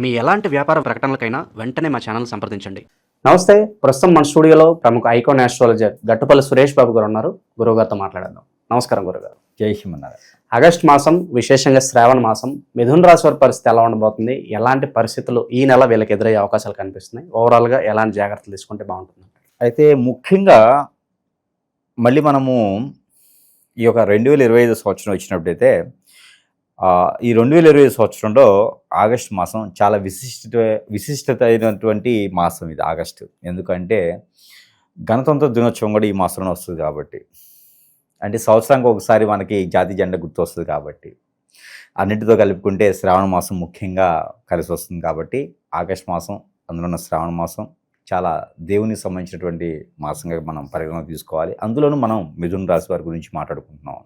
మీ ఎలాంటి వ్యాపార ప్రకటనలకైనా వెంటనే మా ఛానల్ సంప్రదించండి. నమస్తే ప్రస్తుతం మన స్టూడియోలో ప్రముఖ ఐకాన్ ఆస్ట్రాలజర్ గట్టుపల్లి సురేష్ బాబు గారు ఉన్నారు. గురువు గారితో మాట్లాడదాం నమస్కారం గురుగారు జై శ్రీమన్నారాయణ ఆగస్ట్ మాసం విశేషంగా శ్రావణ మాసం మిథున రాశి వారి పరిస్థితి ఎలా ఉండబోతుంది? ఎలాంటి పరిస్థితులు ఈ నెల వీళ్ళకి ఎదురయ్యే అవకాశాలు కనిపిస్తున్నాయి? ఓవరాల్గా ఎలాంటి జాగ్రత్తలు తీసుకుంటే బాగుంటుంది? అయితే ముఖ్యంగా మళ్ళీ మనము ఈ యొక్క రెండు వేల ఇరవై ఐదు సంవత్సరం వచ్చినప్పుడైతే ఈ రెండు వేల ఇరవై సంవత్సరంలో ఆగస్ట్ మాసం చాలా విశిష్ట విశిష్టత అయినటువంటి మాసం ఇది ఆగస్టు. ఎందుకంటే గణతంత్ర దినోత్సవం కూడా ఈ మాసంలో వస్తుంది కాబట్టి. అంటే సంవత్సరానికి ఒకసారి మనకి జాతి జెండా గుర్తు వస్తుంది కాబట్టి. అన్నిటితో కలుపుకుంటే శ్రావణ మాసం ముఖ్యంగా కలిసి వస్తుంది కాబట్టి ఆగస్ట్ మాసం అందులో ఉన్న శ్రావణ మాసం చాలా దేవునికి సంబంధించినటువంటి మాసంగా మనం పరిగణన తీసుకోవాలి. అందులోనూ మనం మిథున రాశి వారి గురించి మాట్లాడుకుంటున్నాం.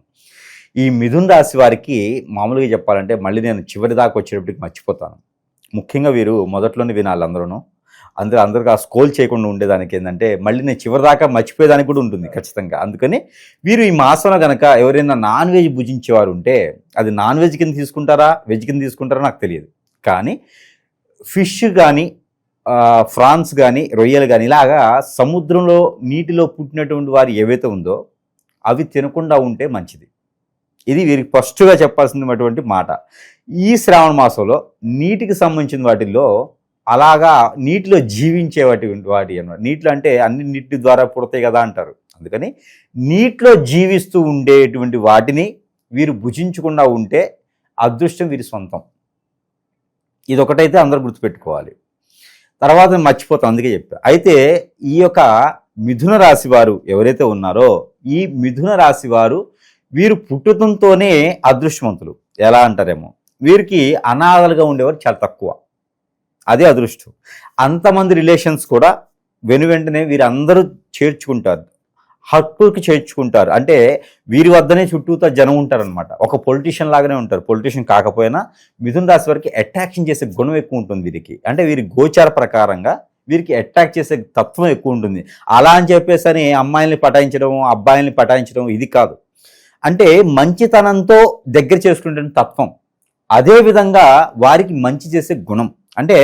ఈ మిథున్ రాశి వారికి మామూలుగా చెప్పాలంటే మళ్ళీ నేను చివరి దాకా వచ్చేటప్పటికి మర్చిపోతాను. ముఖ్యంగా వీరు మొదట్లోనే వినాలి అందరూ అందరూ అందరికీ ఆ స్కోల్ చేయకుండా ఉండేదానికి ఏంటంటే మళ్ళీ నేను చివరి దాకా మర్చిపోయేదానికి కూడా ఉంటుంది ఖచ్చితంగా. అందుకని వీరు ఈ మాసంలో కనుక ఎవరైనా నాన్ వెజ్ భుజించేవారు ఉంటే అది నాన్ వెజ్ కింద తీసుకుంటారా వెజ్ కింద తీసుకుంటారా నాకు తెలియదు. కానీ ఫిష్ కానీ ఫ్రాన్స్ కానీ రొయ్యలు కానీ ఇలాగా సముద్రంలో నీటిలో పుట్టినటువంటి వారు ఏవైతే ఉందో అవి తినకుండా ఉంటే మంచిది. ఇది వీరికి ఫస్ట్గా చెప్పాల్సినటువంటి మాట. ఈ శ్రావణ మాసంలో నీటికి సంబంధించిన వాటిల్లో అలాగా నీటిలో జీవించే వాటి వాటి అన్నమాట. నీటిలో అంటే అన్ని నీటి ద్వారా పుడతాయి కదా అంటారు. అందుకని నీటిలో జీవిస్తూ ఉండేటువంటి వాటిని వీరు భుజించకుండా ఉంటే అదృష్టం వీరి సొంతం. ఇది ఒకటైతే అందరూ గుర్తుపెట్టుకోవాలి. తర్వాత మర్చిపోతాం అందుకే చెప్పా. అయితే ఈ యొక్క మిథున రాశి వారు ఎవరైతే ఉన్నారో ఈ మిథున రాశి వారు వీరు పుట్టుతంతోనే అదృష్టవంతులు. ఎలా అంటారేమో? వీరికి అనాథలుగా ఉండేవారు చాలా తక్కువ. అదే అదృష్టం. అంతమంది రిలేషన్స్ కూడా వెను వెంటనే వీరందరూ చేర్చుకుంటారు. హక్కులకి చేర్చుకుంటారు. అంటే వీరి వద్దనే చుట్టూతో జనం ఉంటారనమాట ఒక పొలిటీషియన్ లాగానే ఉంటారు. పొలిటీషియన్ కాకపోయినా మిథున్ రాశి వారికి అట్రాక్షన్ చేసే గుణం ఎక్కువ ఉంటుంది వీరికి. అంటే వీరి గోచార ప్రకారంగా వీరికి అట్రాక్ట్ చేసే తత్వం ఎక్కువ ఉంటుంది. అలా అని చెప్పేసి అని అమ్మాయిల్ని పటాయించడం అబ్బాయిల్ని పటాయించడం ఇది కాదు. అంటే మంచితనంతో దగ్గర చేసుకునే తత్వం. అదే విధంగా వారికి మంచి చేసే గుణం. అంటే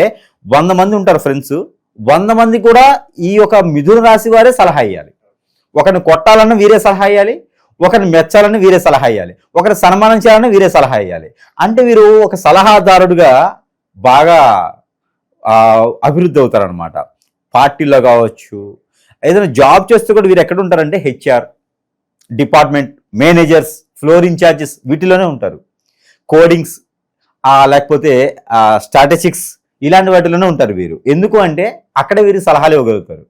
వంద మంది ఉంటారు ఫ్రెండ్స్. వంద మంది కూడా ఈ యొక్క మిథున రాశి వారే సలహా ఇవ్వాలి ఒకరిని కొట్టాలన్నా వీరే సలహా ఇవ్వాలి ఒకరిని మెచ్చాలని వీరే సలహా ఇవ్వాలి ఒకరిని సన్మానం చేయాలని వీరే సలహా ఇవ్వాలి అంటే వీరు ఒక సలహాదారుడుగా బాగా అభివృద్ధి అవుతారనమాట పార్టీలో కావచ్చు ఏదైనా జాబ్ చేస్తూ కూడా వీరు ఎక్కడ ఉంటారంటే HR department managers floor incharges వీటిలోనే ఉంటారు. కోడింగ్స్ లేకపోతే స్ట్రాటజిక్స్ ఇలాంటి వాటిలోనే ఉంటారు వీరు. ఎందుకు అంటే అక్కడ వీరు సలహాలు ఇవ్వగలుగుతారు.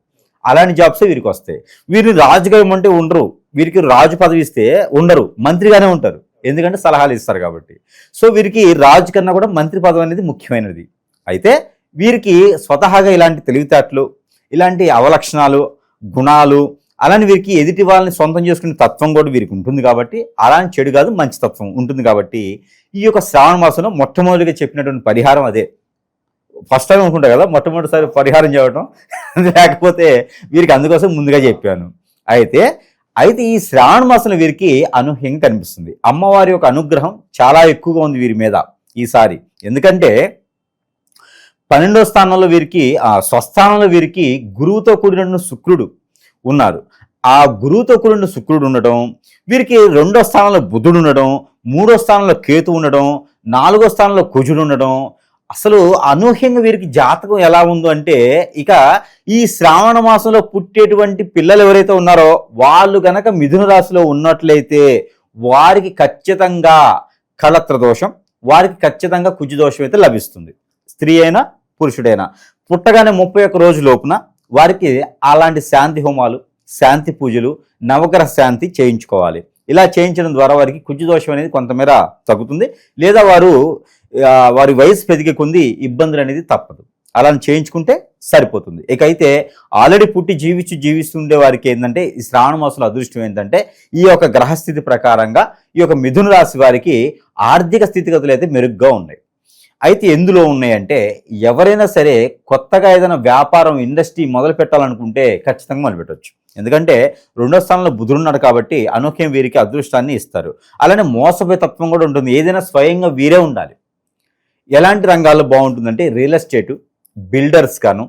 అలాంటి జాబ్సే వీరికి వస్తాయి. వీరిని రాజుగా ఇవ్వమంటే ఉండరు. వీరికి రాజు పదవి ఇస్తే ఉండరు. మంత్రిగానే ఉంటారు. ఎందుకంటే సలహాలు ఇస్తారు కాబట్టి. సో వీరికి రాజు కన్నా కూడా మంత్రి పదవి అనేది ముఖ్యమైనది. అయితే వీరికి స్వతహాగా ఇలాంటి తెలివితేటలు ఇలాంటి అవలక్షణాలు గుణాలు అలానే వీరికి ఎదుటి వాళ్ళని సొంతం చేసుకునే తత్వం కూడా వీరికి ఉంటుంది కాబట్టి అలానే చెడు కాదు మంచి తత్వం ఉంటుంది కాబట్టి ఈ యొక్క శ్రావణ మాసంలో మొట్టమొదటిగా చెప్పినటువంటి పరిహారం అదే. ఫస్ట్ టైం అనుకుంటా కదా మొట్టమొదటిసారి పరిహారం చేయడం లేకపోతే వీరికి అందుకోసం ముందుగా చెప్పాను. అయితే అయితే ఈ శ్రావణ మాసంలో వీరికి అనూహ్యంగా కనిపిస్తుంది. అమ్మవారి యొక్క అనుగ్రహం చాలా ఎక్కువగా ఉంది వీరి మీద ఈసారి. ఎందుకంటే పన్నెండో స్థానంలో వీరికి ఆ స్వస్థానంలో వీరికి గురువుతో కూడిన శుక్రుడు ఉన్నారు. ఆ గురువుతో కూడిన శుక్రుడు ఉండడం వీరికి రెండో స్థానంలో బుధుడు ఉండడం మూడో స్థానంలో కేతు ఉండడం నాలుగో స్థానంలో కుజుడు ఉండడం అసలు అనూహ్యంగా వీరికి జాతకం ఎలా ఉందో అంటే ఇక ఈ శ్రావణ మాసంలో పుట్టేటువంటి పిల్లలు ఎవరైతే ఉన్నారో వాళ్ళు గనక మిథున రాశిలో ఉన్నట్లయితే వారికి ఖచ్చితంగా కళత్ర దోషం వారికి ఖచ్చితంగా కుజు దోషం అయితే లభిస్తుంది. స్త్రీ అయినా పురుషుడైనా. పుట్టగానే ముప్పై ఒక్క రోజు లోపున వారికి అలాంటి శాంతి హోమాలు శాంతి పూజలు నవగ్రహ శాంతి చేయించుకోవాలి. ఇలా చేయించడం ద్వారా వారికి కుజుదోషం అనేది కొంతమేర తగ్గుతుంది. లేదా వారు వారి వయసు పెరిగే కొంది ఇబ్బందులు అనేది తప్పదు. అలా చేయించుకుంటే సరిపోతుంది. ఇక అయితే ఆల్రెడీ పుట్టి జీవించి జీవిస్తుండే వారికి ఏంటంటే ఈ శ్రావణ మాసంలో అదృష్టం ఏంటంటే ఈ యొక్క గ్రహస్థితి ప్రకారంగా ఈ యొక్క మిథున రాశి వారికి ఆర్థిక స్థితిగతులు అయితే మెరుగ్గా ఉన్నాయి. అయితే ఎందులో ఉన్నాయంటే ఎవరైనా సరే కొత్తగా ఏదైనా వ్యాపారం ఇండస్ట్రీ మొదలు పెట్టాలనుకుంటే ఖచ్చితంగా మొదలుపెట్టవచ్చు ఎందుకంటే రెండో స్థానంలో బుధుడు ఉన్నాడు కాబట్టి అనూహ్యం వీరికి అదృష్టాన్ని ఇస్తారు. అలానే మోసపోయే తత్వం కూడా ఉంటుంది. ఏదైనా స్వయంగా వీరే ఉండాలి. ఎలాంటి రంగాల్లో బాగుంటుందంటే రియల్ ఎస్టేటు బిల్డర్స్ గాను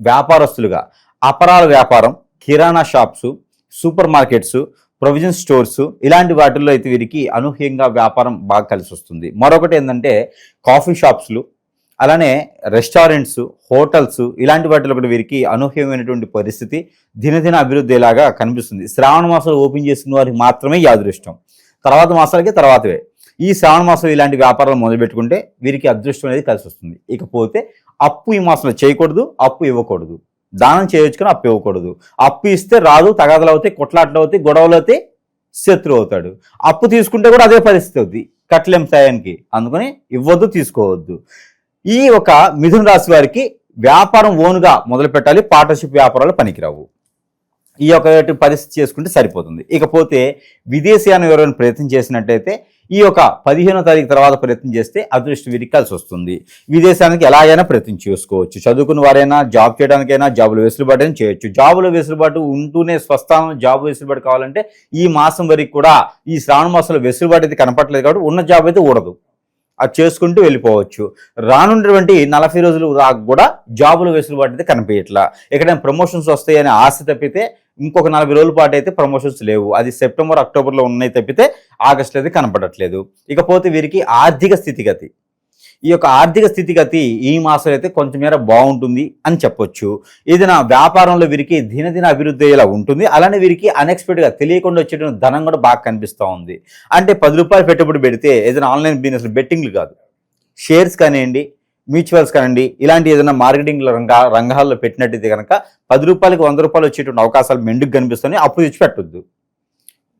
వ్యాపారస్తులుగా. అపరాల వ్యాపారం కిరాణా shops super markets provision stores ఇలాంటి వాటిల్లో అయితే వీరికి అనూహ్యంగా వ్యాపారం బాగా కలిసి వస్తుంది. మరొకటి ఏంటంటే కాఫీ షాప్స్లు అలానే రెస్టారెంట్స్ హోటల్స్ ఇలాంటి వాటిలో కూడా వీరికి అనూహ్యమైనటువంటి పరిస్థితి దినదిన అభివృద్ధిలాగా కనిపిస్తుంది. శ్రావణ మాసాలు ఓపెన్ చేసుకున్న వారికి మాత్రమే ఈ అదృష్టం. తర్వాత మాసాలకి తర్వాతవే. ఈ శ్రావణ మాసం ఇలాంటి వ్యాపారాలు మొదలుపెట్టుకుంటే వీరికి అదృష్టం అనేది కలిసి వస్తుంది. ఇకపోతే అప్పు ఈ మాసంలో చేయకూడదు అప్పు ఇవ్వకూడదు. దానం చేయొచ్చు కానీ అప్పు ఇవ్వకూడదు. అప్పు ఇస్తే రాదు తగాదలు అవుతాయి కొట్లాటలు అవుతాయి గొడవలు అవుతాయి శత్రువు అవుతాడు. అప్పు తీసుకుంటే కూడా అదే పరిస్థితి అవుతుంది కట్టలేం టయానికి అందుకని ఇవ్వద్దు తీసుకోవద్దు. ఈ ఒక మిథున రాశి వారికి వ్యాపారం ఓనుగా మొదలు పెట్టాలి పార్ట్నర్షిప్ వ్యాపారాలు పనికిరావు. ఈ యొక్క పరిస్థితి చేసుకుంటే సరిపోతుంది. ఇకపోతే విదేశీయానం ఎవరైనా ప్రయత్నం చేసినట్టయితే ఈ యొక్క పదిహేనో తారీఖు తర్వాత ప్రయత్నం చేస్తే అదృష్టం వీరికి కలిసి వస్తుంది. విదేశానికి ఎలాగైనా ప్రయత్నం చేసుకోవచ్చు. చదువుకున్న వారైనా జాబ్ చేయడానికైనా జాబులు వెసులుబాటు అయినా చేయొచ్చు. జాబులో వెసులుబాటు ఉంటూనే స్వస్థానం జాబ్ వెసులుబాటు కావాలంటే ఈ మాసం వరకు కూడా ఈ శ్రావణ మాసంలో వెసులుబాటు అయితే కనపట్లేదు కాబట్టి ఉన్న జాబ్ అయితే ఊడదు. అది చేసుకుంటూ వెళ్ళిపోవచ్చు. రానున్నటువంటి నలభై రోజులు దాకా కూడా జాబుల వెసులుబాటు అయితే కనిపించట్లా. ఎక్కడైనా ప్రమోషన్స్ వస్తాయని ఆశ తప్పితే ఇంకొక నలభై రోజుల పాటు అయితే ప్రమోషన్స్ లేవు. అది సెప్టెంబర్ అక్టోబర్లో ఉన్నాయి తప్పితే ఆగస్టులో అయితే కనపడట్లేదు. ఇకపోతే వీరికి ఆర్థిక స్థితిగతి. ఈ యొక్క ఆర్థిక స్థితిగతి ఈ మాసం అయితే కొంచెమేర బాగుంటుంది అని చెప్పొచ్చు. ఏదైనా వ్యాపారంలో వీరికి దినదిన అభివృద్ధి అయ్యేలా ఉంటుంది. అలానే వీరికి అన్ఎక్స్పెక్టెడ్గా తెలియకుండా వచ్చేటువంటి ధనం కూడా బాగా కనిపిస్తూ ఉంది. అంటే పది రూపాయలు పెట్టుబడి పెడితే ఏదైనా ఆన్లైన్ బిజినెస్ బెట్టింగ్లు కాదు. షేర్స్ కానివ్వండి మ్యూచువల్స్ కానివ్వండి ఇలాంటి ఏదైనా మార్కెటింగ్ రంగా రంగాల్లో పెట్టినట్టయితే కనుక పది రూపాయలకి వంద రూపాయలు వచ్చేటువంటి అవకాశాలు మెండుకు కనిపిస్తున్నాయి. అప్పు తెచ్చి పెట్టొద్దు.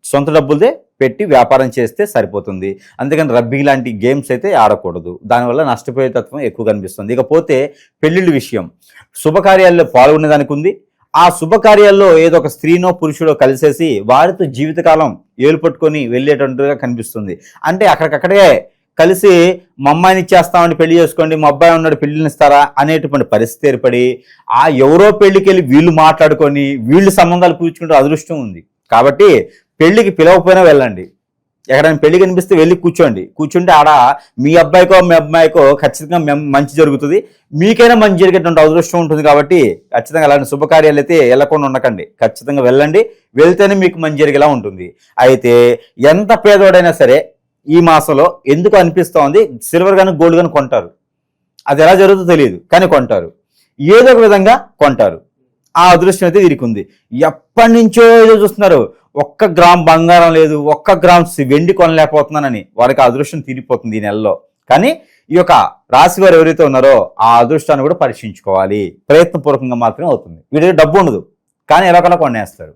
సొంత డబ్బులదే పెట్టి వ్యాపారం చేస్తే సరిపోతుంది. అందుకని రబ్బీ లాంటి గేమ్స్ అయితే ఆడకూడదు. దానివల్ల నష్టపోయే తత్వం ఎక్కువ కనిపిస్తుంది. ఇకపోతే పెళ్ళిళ్ళ విషయం. శుభకార్యాల్లో పాల్గొనేదానికి ఉంది ఆ శుభకార్యాల్లో ఏదో ఒక స్త్రీనో పురుషుడో కలిసేసి వారితో జీవితకాలం ఏలు పట్టుకొని వెళ్ళేటట్టుగా కనిపిస్తుంది. అంటే అక్కడికక్కడే కలిసి మా అమ్మాయిని ఇచ్చేస్తామని పెళ్ళి చేసుకోండి మా అబ్బాయి ఉన్నాడు పెళ్ళిని ఇస్తారా? అనేటువంటి పరిస్థితి ఏర్పడి ఆ ఎవరో పెళ్ళికి వెళ్ళి వీళ్ళు మాట్లాడుకొని వీళ్ళు సంబంధాలు కూర్చుకుంటూ అదృష్టం ఉంది. కాబట్టి పెళ్ళికి పిలవకపోయినా వెళ్ళండి. ఎక్కడైనా పెళ్ళి కనిపిస్తే వెళ్ళి కూర్చోండి. కూర్చుంటే ఆడ మీ అబ్బాయికో మీ అమ్మాయికో ఖచ్చితంగా మెం- మంచి జరుగుతుంది. మీకైనా మంచి జరిగేటువంటి అదృష్టం ఉంటుంది కాబట్టి ఖచ్చితంగా అలాంటి శుభకార్యాలు అయితే వెళ్ళకుండా ఉండకండి. ఖచ్చితంగా వెళ్ళండి. వెళ్తేనే మీకు మంచి జరిగేలా ఉంటుంది. అయితే ఎంత పేదోడైనా సరే ఈ మాసంలో ఎందుకు అనిపిస్తోంది? సిల్వర్ కానీ గోల్డ్ కానీ కొంటారు. అది ఎలా జరుగుతుందో తెలియదు కానీ కొంటారు. ఏదో ఒక విధంగా కొంటారు. ఆ అదృష్టం అయితే ఇరికుంది ఎప్పటి నుంచో ఏదో చూస్తున్నారు. ఒక్క గ్రామ్ బంగారం లేదు ఒక్క గ్రామ్ వెండి కొనలేకపోతున్నానని వారికి అదృష్టం తీరిపోతుంది ఈ నెలలో. కానీ ఈ యొక్క రాశి వారు ఎవరైతే ఉన్నారో ఆ అదృష్టాన్ని కూడా పరీక్షించుకోవాలి. ప్రయత్నపూర్వకంగా మాత్రమే అవుతుంది. వీడి డబ్బు ఉండదు. కానీ ఎలా కొనేస్తారు.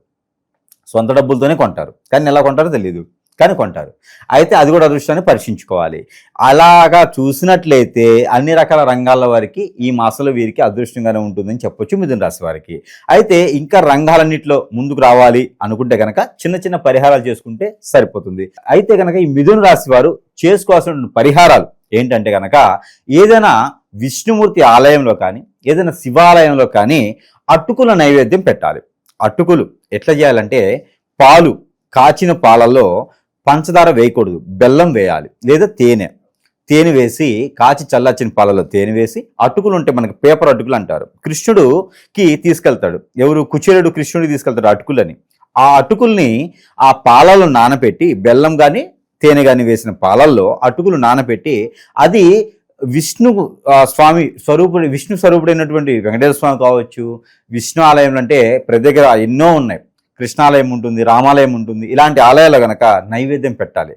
సొంత డబ్బులతోనే కొంటారు. కానీ ఎలా కొంటారో తెలియదు కానీ కొంటారు. అయితే అది కూడా అదృష్టాన్ని పరీక్షించుకోవాలి. అలాగా చూసినట్లయితే అన్ని రకాల రంగాల వారికి ఈ మాసంలో వీరికి అదృష్టంగానే ఉంటుందని చెప్పొచ్చు మిథున రాశి వారికి. అయితే ఇంకా రంగాలన్నింటిలో ముందుకు రావాలి అనుకుంటే కనుక చిన్న చిన్న పరిహారాలు చేసుకుంటే సరిపోతుంది. అయితే కనుక ఈ మిథున రాశి వారు చేసుకోవాల్సిన పరిహారాలు ఏంటంటే కనుక ఏదైనా విష్ణుమూర్తి ఆలయంలో కానీ ఏదైనా శివాలయంలో కానీ అటుకుల నైవేద్యం పెట్టాలి. అటుకులు ఎట్లా చేయాలంటే పాలు కాచిన పాలల్లో పంచదార వేయకూడదు. బెల్లం వేయాలి. లేదా తేనె. తేనె వేసి కాచి చల్లార్చిన పాలలో తేనె వేసి అటుకులు ఉంటే మనకి పేపర్ అటుకులు అంటారు. కృష్ణుడుకి తీసుకెళ్తాడు. ఎవరు? కుచేరుడు కృష్ణుడికి తీసుకెళ్తాడు అటుకులని. ఆ అటుకుల్ని ఆ పాలలో నానపెట్టి బెల్లం కానీ తేనె కానీ వేసిన పాలల్లో అటుకులు నానపెట్టి అది విష్ణు ఆ, స్వామి స్వరూపుడు విష్ణు స్వరూపుడైనటువంటి వెంకటేశ్వర స్వామి కావచ్చు విష్ణు ఆలయం అంటే ప్రతి దగ్గర ఎన్నో ఉన్నాయి. కృష్ణాలయం ఉంటుంది రామాలయం ఉంటుంది. ఇలాంటి ఆలయాలు గనక నైవేద్యం పెట్టాలి.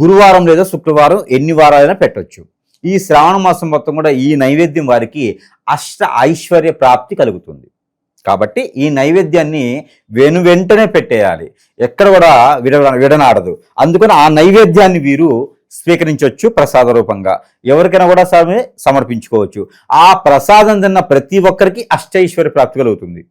గురువారం లేదా శుక్రవారం ఎన్ని వారాలైనా పెట్టొచ్చు. ఈ శ్రావణ మాసం మొత్తం కూడా ఈ నైవేద్యం వారికి అష్ట ఐశ్వర్య ప్రాప్తి కలుగుతుంది. కాబట్టి ఈ నైవేద్యాన్ని వెను వెంటనే పెట్టేయాలి. ఎక్కడ కూడా విడ విడనాడదు. అందుకని ఆ నైవేద్యాన్ని వీరు స్వీకరించవచ్చు ప్రసాద రూపంగా. ఎవరికైనా కూడా సమర్పించుకోవచ్చు. ఆ ప్రసాదం తిన్న ప్రతి ఒక్కరికి అష్టైశ్వర్య ప్రాప్తి కలుగుతుంది.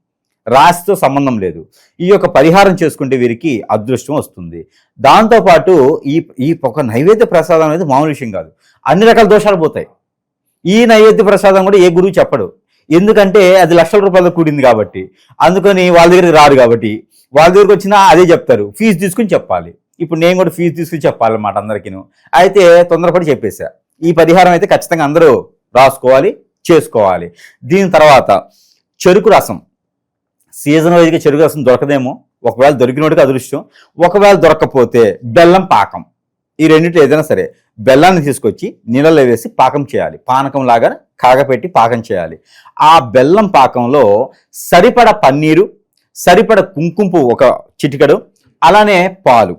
రాశితో సంబంధం లేదు. ఈ యొక్క పరిహారం చేసుకుంటే వీరికి అదృష్టం వస్తుంది. దాంతోపాటు ఈ ఈ ఒక నైవేద్య ప్రసాదం అనేది మామూలు విషయం కాదు. అన్ని రకాల దోషాలు పోతాయి. ఈ నైవేద్య ప్రసాదం కూడా ఏ గురువు చెప్పడు. ఎందుకంటే అది లక్షల రూపాయలు కూడింది కాబట్టి. అందుకని వాళ్ళ దగ్గరికి రారు కాబట్టి. వాళ్ళ దగ్గరికి వచ్చినా అదే చెప్తారు. ఫీజు తీసుకుని చెప్పాలి. ఇప్పుడు నేను కూడా ఫీజు తీసుకుని చెప్పాలన్నమాట అందరికీను. అయితే తొందరపడి చెప్పేశా ఈ పరిహారం అయితే ఖచ్చితంగా అందరూ రాసుకోవాలి చేసుకోవాలి. దీని తర్వాత చెరుకు రసం. సీజన్ వైజ్గా చెరుకు రసం దొరకదేమో. ఒకవేళ దొరికినోడికి అదృష్టం. ఒకవేళ దొరకకపోతే బెల్లం పాకం. ఈ రెండింటి ఏదైనా సరే బెల్లాన్ని తీసుకొచ్చి నీళ్ళలో వేసి పాకం చేయాలి. పానకం లాగా కాగపెట్టి పాకం చేయాలి. ఆ బెల్లం పాకంలో సరిపడ పన్నీరు సరిపడ కుంకుమ ఒక చిటికడు అలానే పాలు.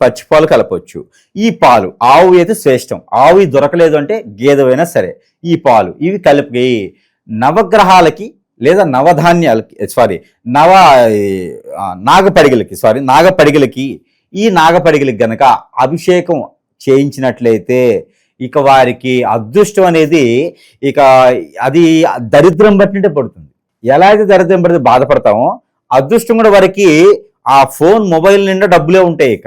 పచ్చి పాలు కలపవచ్చు ఈ పాలు ఆవు అయితే శ్రేష్టం. ఆవు దొరకలేదు అంటే గేదెవైనా సరే ఈ పాలు ఇవి కలిపి నవగ్రహాలకి లేదా నవధాన్యాలకి eh, సారీ నవ నాగపడిగలకి సారీ నాగపడిగలకి ఈ నాగపడిగలకి గనక అభిషేకం చేయించినట్లయితే ఇక వారికి అదృష్టం అనేది ఇక అది దరిద్రం బట్టినట్టే పడుతుంది. ఎలా అయితే దరిద్రం పడితే బాధపడతామో అదృష్టం కూడా వారికి ఆ ఫోన్ మొబైల్ నిండా డబ్బులే ఉంటాయి ఇక.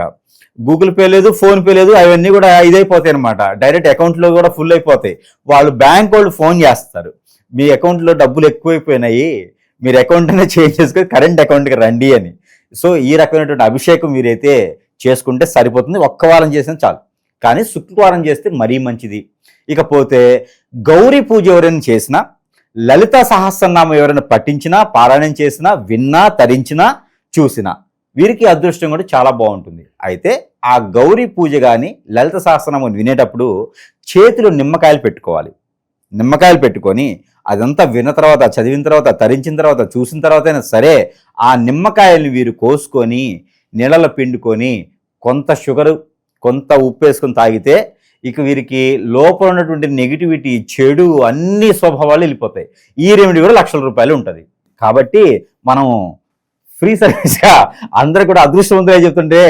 గూగుల్ పే లేదు ఫోన్ పే లేదు అవన్నీ కూడా ఇదైపోతాయి అనమాట డైరెక్ట్ అకౌంట్లో కూడా ఫుల్ అయిపోతాయి. వాళ్ళు బ్యాంక్ వాళ్ళు ఫోన్ చేస్తారు. మీ అకౌంట్లో డబ్బులు ఎక్కువైపోయినాయి మీరు అకౌంట్ అనేది చేంజ్ చేసుకొని కరెంట్ అకౌంట్కి రండి అని. సో ఈ రకమైనటువంటి అభిషేకం మీరైతే చేసుకుంటే సరిపోతుంది. ఒక్క వారం చేసినా చాలు. కానీ శుక్రవారం చేస్తే మరీ మంచిది. ఇకపోతే గౌరీ పూజ ఎవరైనా చేసినా లలిత సహస్రనామం ఎవరైనా పఠించినా పారాయణం చేసినా విన్నా తరించినా చూసినా వీరికి అదృష్టం కూడా చాలా బాగుంటుంది. అయితే ఆ గౌరీ పూజ కానీ లలిత సహస్రనామం వినేటప్పుడు చేతిలో నిమ్మకాయలు పెట్టుకోవాలి. నిమ్మకాయలు పెట్టుకొని అదంతా విన్న తర్వాత చదివిన తర్వాత తరించిన తర్వాత చూసిన తర్వాతైనా సరే ఆ నిమ్మకాయల్ని వీరు కోసుకొని నీళ్ళలో పిండుకొని కొంత షుగరు కొంత ఉప్పు వేసుకొని తాగితే ఇక వీరికి లోపల ఉన్నటువంటి నెగిటివిటీ చెడు అన్ని స్వభావాలు వెళ్ళిపోతాయి. ఈ రెమెడీ కూడా లక్షల రూపాయలు ఉంటుంది. కాబట్టి మనం ఫ్రీ సర్వీస్గా అందరూ కూడా అదృష్టవంతులే చెప్తుంటే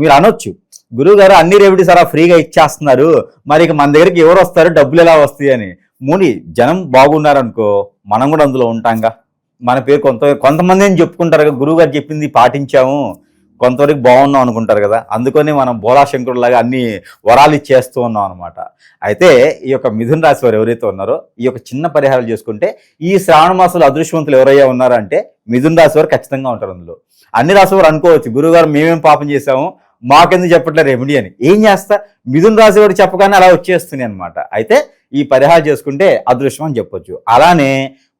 మీరు అనొచ్చు. గురువు గారు అన్ని రెమెడీస్ అలా ఫ్రీగా ఇచ్చేస్తున్నారు. మరి ఇక మన దగ్గరికి ఎవరు వస్తారు? డబ్బులు ఎలా వస్తాయి అని. ముని జనం బాగున్నారనుకో మనం కూడా అందులో ఉంటాంగా. మన పేరు కొంత కొంతమంది ఏం చెప్పుకుంటారు కదా గురువు గారు చెప్పింది పాటించాము కొంతవరకు బాగున్నాం అనుకుంటారు కదా. అందుకని మనం బోలా శంకరులాగా అన్ని వరాలు ఇచ్చేస్తూ ఉన్నాం అనమాట అయితే ఈ యొక్క మిథున రాశి వారు ఎవరైతే ఉన్నారో ఈ యొక్క చిన్న పరిహారాలు చేసుకుంటే ఈ శ్రావణ మాసంలో అదృష్టవంతులు ఎవరయ్యా ఉన్నారంటే మిథున రాశి వారు ఖచ్చితంగా ఉంటారు అందులో. అన్ని రాశి వారు అనుకోవచ్చు గురువుగారు మేమేం పాపం చేసాము మాకెందుకు చెప్పట్లేదు రెమెడీ అని. ఏం చేస్తా? మిథున్ రాశి వారు చెప్పగానే అలా వచ్చేస్తున్నాయి అనమాట అయితే ఈ పరిహారం చేసుకుంటే అదృష్టం అని చెప్పొచ్చు. అలానే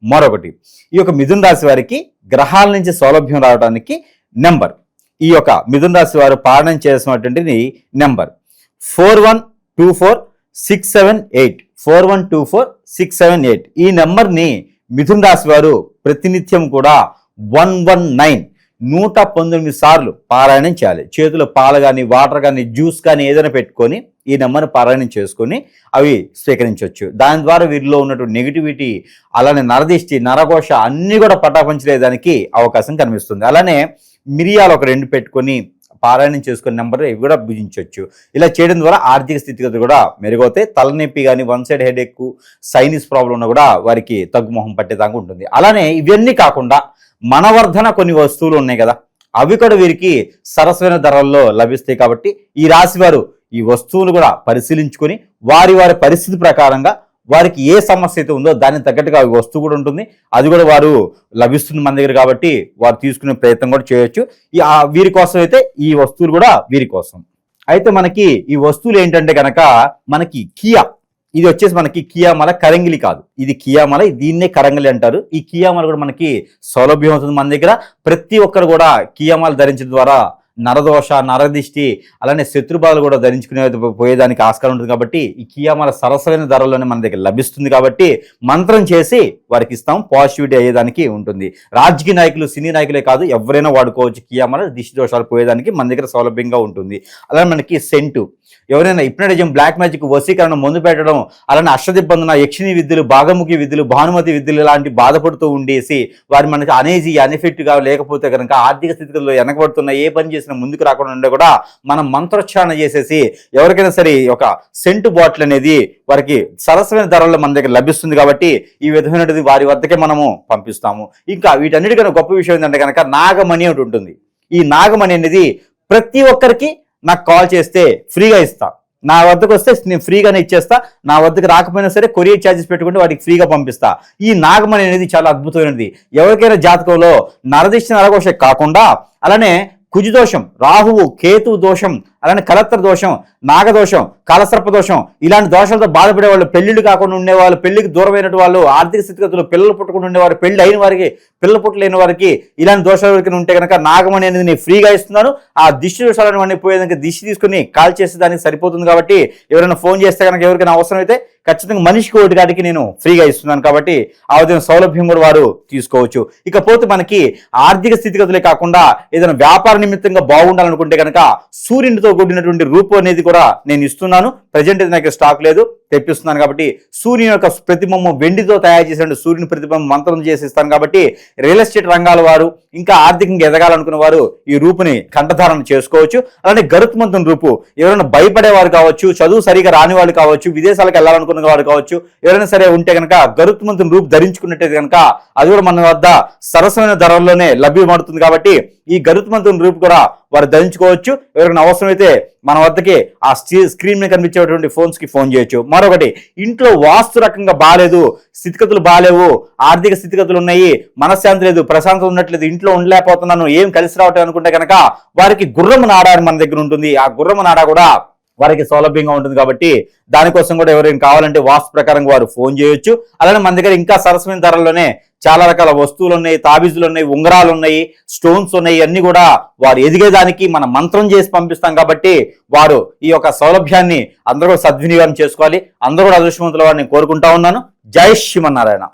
మరొకటి. ఈ యొక్క మిథున్ రాశి వారికి గ్రహాల నుంచి సౌలభ్యం రావడానికి నెంబర్. ఈ యొక్క మిథున్ రాశి వారు పాలన చేసినటువంటి number. Four one two four six seven eight. Four one two four six seven eight. ఈ నెంబర్ని మిథున్ రాశి వారు ప్రతినిత్యం కూడా వన్ వన్ నైన్ నూట పంతొమ్మిది సార్లు పారాయణం చేయాలి. చేతిలో పాలు కానీ వాటర్ కానీ జ్యూస్ కానీ ఏదైనా పెట్టుకొని ఈ నెంబర్ని పారాయణం చేసుకొని అవి స్వీకరించవచ్చు దాని ద్వారా వీరిలో ఉన్నటువంటి నెగిటివిటీ అలానే నరదిష్టి నరఘోష అన్నీ కూడా పటాపంచలేదానికి అవకాశం కనిపిస్తుంది. అలానే మిరియాలు ఒక రెండు పెట్టుకొని పారాయణం చేసుకునే నెంబర్ ఇవి కూడా భుజించవచ్చు ఇలా చేయడం ద్వారా ఆర్థిక స్థితిగతులు కూడా మెరుగవుతాయి. తలనొప్పి కానీ వన్ సైడ్ హెడ్ ఎక్కువ సైనిస్ ప్రాబ్లం ఉన్నా కూడా వారికి తగ్గుమొహం పట్టేదాకా ఉంటుంది. అలానే ఇవన్నీ కాకుండా మనవర్ధన కొన్ని వస్తువులు ఉన్నాయి కదా అవి కూడా వీరికి సరసమైన ధరల్లో లభిస్తాయి కాబట్టి ఈ రాశి వారు ఈ వస్తువులు కూడా పరిశీలించుకొని వారి వారి పరిస్థితి ప్రకారంగా వారికి ఏ సమస్య అయితే ఉందో దానికి తగ్గట్టుగా వస్తువు కూడా ఉంటుంది. అది కూడా వారు లభిస్తుంది మన దగ్గర కాబట్టి వారు తీసుకునే ప్రయత్నం కూడా చేయొచ్చు. ఈ వీరి కోసం అయితే ఈ వస్తువులు కూడా వీరి కోసం. అయితే మనకి ఈ వస్తువులు ఏంటంటే కనుక మనకి కియా ఇది వచ్చేసి మనకి కియామల కరంగిలి కాదు. ఇది కియామల దీన్నే కరంగిలి అంటారు. ఈ కియామల కూడా మనకి సౌలభ్యం అవుతుంది మన దగ్గర. ప్రతి ఒక్కరు కూడా కియామాల ధరించడం ద్వారా నరదోష నరదిష్టి అలానే శత్రుబాధలు కూడా ధరించుకునే పోయేదానికి ఆస్కారం ఉంటుంది కాబట్టి ఈ కియామాల సరసమైన ధరలోనే మన దగ్గర లభిస్తుంది కాబట్టి మంత్రం చేసి వారికి ఇస్తాం. పాజిటివిటీ అయ్యేదానికి ఉంటుంది. రాజకీయ నాయకులు సినీ నాయకులే కాదు ఎవరైనా వాడుకోవచ్చు కియామాల దిష్టి దోషాలు పోయేదానికి మన దగ్గర సౌలభ్యంగా ఉంటుంది. అలానే మనకి సెంటు. ఎవరైనా ఇప్నటిజం బ్లాక్ మ్యాజిక్ వశీకరణ ముందు పెట్టడం అలానే అష్టదిబ్బందన యక్షిణి విద్యలు భాగముఖి విద్యలు భానుమతి విద్యలు లాంటి బాధపడుతూ ఉండేసి వారి మనకి అనేజీ అనిఫిట్గా లేకపోతే కనుక ఆర్థిక స్థితిలో వెనకబడుతున్న ఏ పని చేసినా ముందుకు రాకుండా ఉండే కూడా మనం మంత్రోచ్చారణ చేసేసి ఎవరికైనా సరే ఒక సెంటు బాటిల్ అనేది వారికి సరసమైన ధరల్లో మన దగ్గర లభిస్తుంది కాబట్టి ఈ విధమైనది వారి వద్దకే మనము పంపిస్తాము. ఇంకా వీటన్నిటికన్నా గొప్ప విషయం ఏంటంటే కనుక నాగమణి ఒకటి ఉంటుంది. ఈ నాగమణి అనేది ప్రతి ఒక్కరికి నాకు కాల్ చేస్తే ఫ్రీగా ఇస్తా. నా వద్దకు వస్తే నేను ఫ్రీగానే ఇచ్చేస్తా. నా వద్దకు రాకపోయినా సరే కొరియర్ ఛార్జెస్ పెట్టుకుంటే వాటికి ఫ్రీగా పంపిస్తా. ఈ నాగమణి అనేది చాలా అద్భుతమైనది. ఎవరికైనా జాతకంలో నరదిష్ట నరఘోష కాకుండా అలానే కుజుదోషం రాహువు కేతు దోషం అలానే కలత్ర దోషం నాగదోషం కాలసర్ప దోషం ఇలాంటి దోషాలతో బాధపడే వాళ్ళు పెళ్ళిళ్ళు కాకుండా ఉండేవాళ్ళు పెళ్ళికి దూరమైన వాళ్ళు ఆర్థిక స్థితిగతులు పిల్లలు పుట్టకుండా ఉండేవారు పెళ్ళి అయిన వారికి పిల్లలు పుట్టలేని వారికి ఇలాంటి దోషాలు ఎవరికైనా ఉంటే కనుక నాగమణి అనేది నేను ఫ్రీగా ఇస్తున్నాను. ఆ దిష్టి దోషాలను అన్ని పోయేదానికి దిష్టి తీసుకుని కాల్ చేసే దానికి సరిపోతుంది కాబట్టి ఎవరైనా ఫోన్ చేస్తే కనుక ఎవరికైనా అవసరం అయితే ఖచ్చితంగా మనిషికి ఒకటి కాటికి నేను ఫ్రీగా ఇస్తున్నాను కాబట్టి ఆ విధంగా సౌలభ్యం కూడా వారు తీసుకోవచ్చు. ఇకపోతే మనకి ఆర్థిక స్థితిగతులే కాకుండా ఏదైనా వ్యాపార నిమిత్తంగా బాగుండాలనుకుంటే కనుక సూర్యునితో కూడినటువంటి రూపు అనేది కూడా నేను ఇస్తున్నాను. ప్రజెంట్ అయితే నాకు స్టాక్ లేదు. తెప్పిస్తున్నాను కాబట్టి సూర్యుని యొక్క ప్రతిబింబం వెండితో తయారు చేసిన సూర్యుని ప్రతిబింబం మంత్రం చేసి ఇస్తాను కాబట్టి రియల్ ఎస్టేట్ రంగాల వారు ఇంకా ఆర్థికంగా ఎదగాలనుకున్న వారు ఈ రూపుని కంఠధారణ చేసుకోవచ్చు. అలానే గరుత్మంతుని రూపు ఎవరైనా భయపడేవారు కావచ్చు చదువు సరిగా రాని వాళ్ళు కావచ్చు విదేశాలకు వెళ్ళాలనుకున్న వారు కావచ్చు ఎవరైనా సరే ఉంటే కనుక గరుత్మంతుని రూపు ధరించుకున్నట్టయితే కనుక అది కూడా మన వద్ద సరసమైన ధరల్లోనే లభ్యమవుతుంది కాబట్టి ఈ గరుత్మంతుని రూపు కూడా వారు ధరించుకోవచ్చు. ఎవరికైనా అవసరమైతే మన వద్దకి ఆ స్క్రీన్ మీద కనిపించేటువంటి ఫోన్స్కి ఫోన్ చేయొచ్చు. మరొకటి ఇంట్లో వాస్తు రకంగా బాగాలేదు స్థితిగతులు బాగాలేవు ఆర్థిక స్థితిగతులు ఉన్నాయి మనశ్శాంతి లేదు ప్రశాంతత ఉండట్లేదు ఇంట్లో ఉండలేకపోతున్నాను ఏం కలిసి రావటం అనుకుంటే కనుక వారికి గుర్రము నాడ అని మన దగ్గర ఉంటుంది. ఆ గుర్రము నాడ కూడా వారికి సౌలభ్యంగా ఉంటుంది కాబట్టి దానికోసం కూడా ఎవరైనా కావాలంటే వాస్తు ప్రకారం వారు ఫోన్ చేయొచ్చు. అలానే మన దగ్గర ఇంకా సరసమైన ధరల్లోనే చాలా రకాల వస్తువులు ఉన్నాయి తాబీజులు ఉన్నాయి ఉంగరాలు ఉన్నాయి స్టోన్స్ ఉన్నాయి అన్ని కూడా వారు ఎదిగేదానికి మన మంత్రం చేసి పంపిస్తాం కాబట్టి వారు ఈ యొక్క సౌలభ్యాన్ని అందరూ సద్వినియోగం చేసుకోవాలి. అందరూ కూడా అదృష్టవంతుల వారిని కోరుకుంటా ఉన్నాను. జై శ్రీమన్నారాయణ.